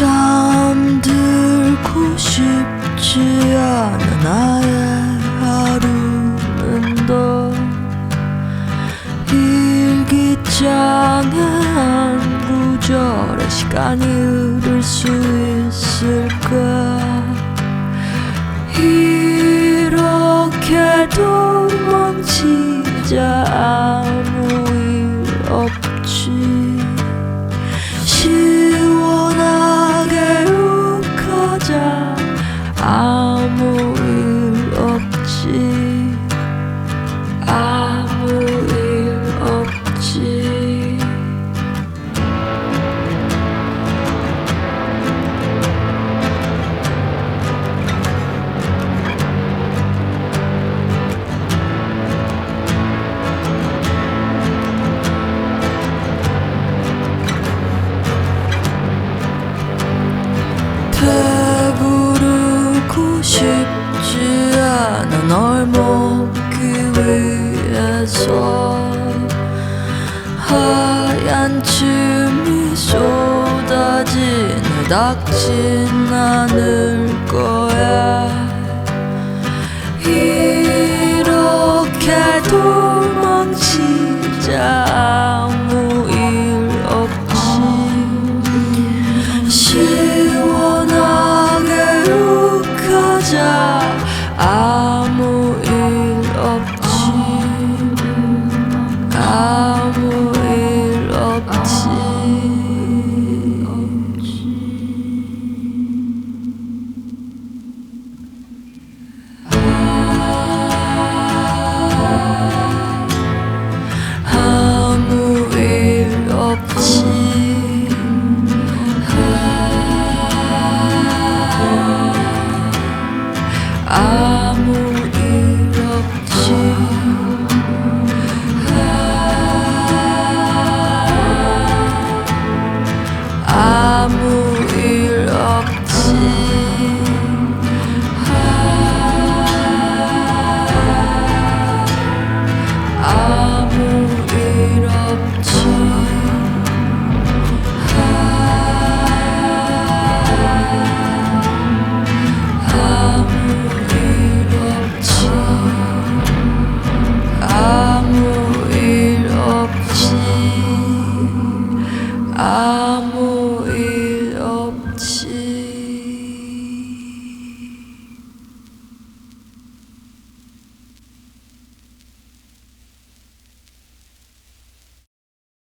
잠들고 싶지 않은 나의 하루는 더 일기장에 한 구절의 시간이 흐를 수 있을까 싶지 않아 널 먹기 위해서 하얀 침이 쏟아지는 닥진 않을 거야 I